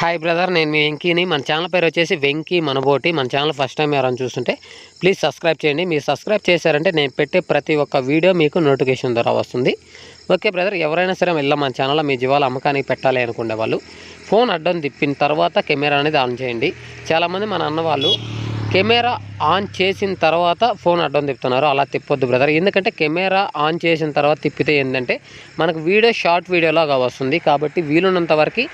Hi brother నేను మీ వెంకీని. మన channel పేరు వచ్చేసి వెంకీ మనబోటి. మన ఛానల్ ఫస్ట్ టైం ఎవరైనా చూస్తుంటే ప్లీజ్ సబ్స్క్రైబ్ చేయండి. మీరు సబ్స్క్రైబ్ చేశారంటే నేను పెట్టే ప్రతి ఒక్క వీడియో మీకు నోటిఫికేషన్ ద్వారా వస్తుంది. ఓకే బ్రదర్ ఎవరైనా సరే వెళ్ళా మన ఛానల్లో మీ జీవాలు అమ్మకానికి పెట్టాలి అనుకునే వాళ్ళు ఫోన్ అడ్డం తిప్పిన తర్వాత కెమెరా అనేది ఆన్ చేయండి. చాలామంది మన అన్న వాళ్ళు కెమెరా ఆన్ చేసిన తర్వాత ఫోన్ అడ్డం తిప్పుతున్నారు. అలా తిప్పొద్దు బ్రదర్ ఎందుకంటే కెమెరా ఆన్ చేసిన తర్వాత తిప్పితే ఏంటంటే మనకు వీడియో షార్ట్ వీడియోలాగా వస్తుంది. కాబట్టి వీలున్నంత వరకు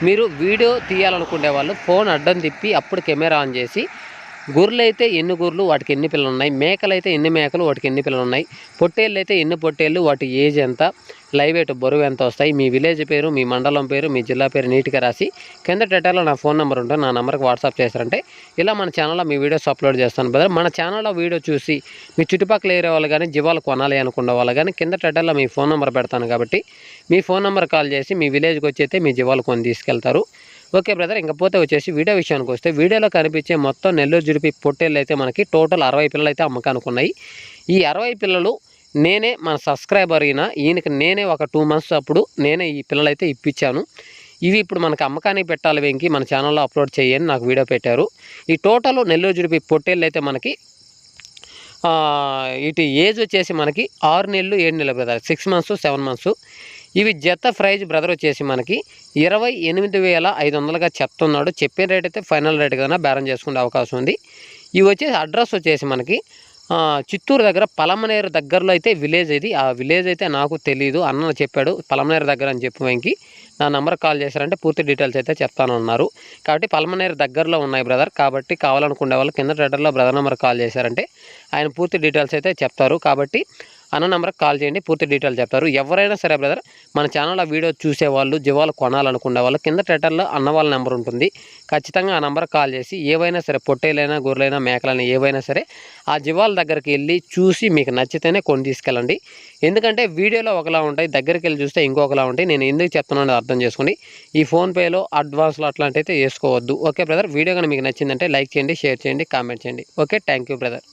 మీరు వీడియో తీయాలనుకునే వాళ్ళు ఫోన్ అడ్డం తిప్పి అప్పుడు కెమెరా ఆన్ చేసి గొర్రెలు అయితే ఎన్ని గొర్రెలు వాటికి ఎన్ని పిల్లలు ఉన్నాయి మేకలు అయితే ఎన్ని మేకలు వాటికి ఎన్ని పిల్లలు ఉన్నాయి పొట్టేళ్ళు అయితే ఎన్ని పొట్టేళ్ళు వాటి ఏజ్ ఎంత? లైవ్ ఎయిట్ బరువు ఎంత వస్తాయి? మీ విలేజ్ పేరు మీ మండలం పేరు మీ జిల్లా పేరు నీట్గా రాసి కింద డేటాలో నా ఫోన్ నెంబర్ ఉంటుంది. నా నెంబర్కి వాట్సాప్ చేశారంటే ఇలా మన ఛానల్లో మీ వీడియోస్ అప్లోడ్ చేస్తాను. బ్రదర్ మన ఛానల్లో వీడియో చూసి మీ చుట్టుపక్కల ఏరే వాళ్ళు కానీ జీవాలు కొనాలి అనుకున్న వాళ్ళు కానీ కింద డేటాలో మీ ఫోన్ నెంబర్ పెడతాను కాబట్టి మీ ఫోన్ నెంబర్ కాల్ చేసి మీ విలేజ్కి వచ్చి అయితే మీ జీవాలు కొని తీసుకెళ్తారు. ఓకే బ్రదర్ ఇంకపోతే వచ్చేసి వీడియో విషయానికి వస్తే వీడియోలో కనిపించే మొత్తం నెల్లూరు జుడిపి పొట్టేళ్ళు అయితే మనకి టోటల్ అరవై పిల్లలు అయితే అమ్మకానికి ఉన్నాయి ఈ అరవై పిల్లలు నేనే మన సబ్స్క్రైబర్ అయిన ఈయనకి నేనే ఒక టూ మంత్స్ అప్పుడు నేనే ఈ పిల్లలైతే ఇప్పించాను. ఇవి ఇప్పుడు మనకి అమ్మకానికి పెట్టాలి వెంకి మన ఛానల్లో అప్లోడ్ చేయని నాకు వీడియో పెట్టారు. ఈ టోటల్ నెల్లూరు జుడిపి పొట్టేళ్ళు అయితే మనకి ఇటు ఏజ్ వచ్చేసి మనకి ఆరు నెలలు ఏడు నెలలు brother six months seven months. ఇవి జత ప్రైజ్ బ్రదర్ వచ్చేసి మనకి ఇరవై ఎనిమిది వేల ఐదు వందలుగా చెప్తున్నాడు. చెప్పిన రేట్ అయితే ఫైనల్ రేట్ కన్నా బేరం చేసుకునే అవకాశం ఉంది. ఇవి వచ్చేసి అడ్రస్ వచ్చేసి మనకి చిత్తూరు దగ్గర పలమనేరు దగ్గరలో అయితే విలేజ్ ఇది. ఆ విలేజ్ అయితే నాకు తెలియదు అన్న చెప్పాడు పలమనేరు దగ్గర అని చెప్పి వెంకి. నా నెంబర్ కాల్ చేశారంటే పూర్తి డీటెయిల్స్ అయితే చెప్తానన్నారు. కాబట్టి పలమనేరు దగ్గరలో ఉన్నాయి బ్రదర్. కాబట్టి కావాలనుకునే వాళ్ళు కింద ట్రెడర్లో బ్రదర్ నెంబర్ కాల్ చేశారంటే ఆయన పూర్తి డీటెయిల్స్ అయితే చెప్తారు. కాబట్టి అన్న నెంబర్కి కాల్ చేయండి పూర్తి డీటెయిల్స్ చెప్తారు. ఎవరైనా సరే బ్రదర్ మన ఆ వీడియో చూసేవాళ్ళు జీవాలు కొనాలనుకునే వాళ్ళు కింద ట్రెటర్లో అన్న వాళ్ళ నెంబర్ ఉంటుంది. ఖచ్చితంగా ఆ నెంబర్కి కాల్ చేసి ఏవైనా సరే పొట్టేలైనా గొర్రెలైనా మేకలైనా ఏవైనా సరే ఆ జీవాల దగ్గరికి వెళ్ళి చూసి మీకు నచ్చితేనే కొని తీసుకెళ్ళండి. ఎందుకంటే వీడియోలో ఒకలా ఉంటాయి దగ్గరికి వెళ్ళి చూస్తే ఇంకొకలా ఉంటాయి. నేను ఎందుకు చెప్తున్నానో అర్థం చేసుకోండి. ఈ ఫోన్పేలో అడ్వాన్స్లో అట్లాంటి అయితే వేసుకోవద్దు. ఓకే బ్రదర్ వీడియో కానీ మీకు నచ్చిందంటే లైక్ చేయండి షేర్ చేయండి కామెంట్ చేయండి. Okay thank you brother.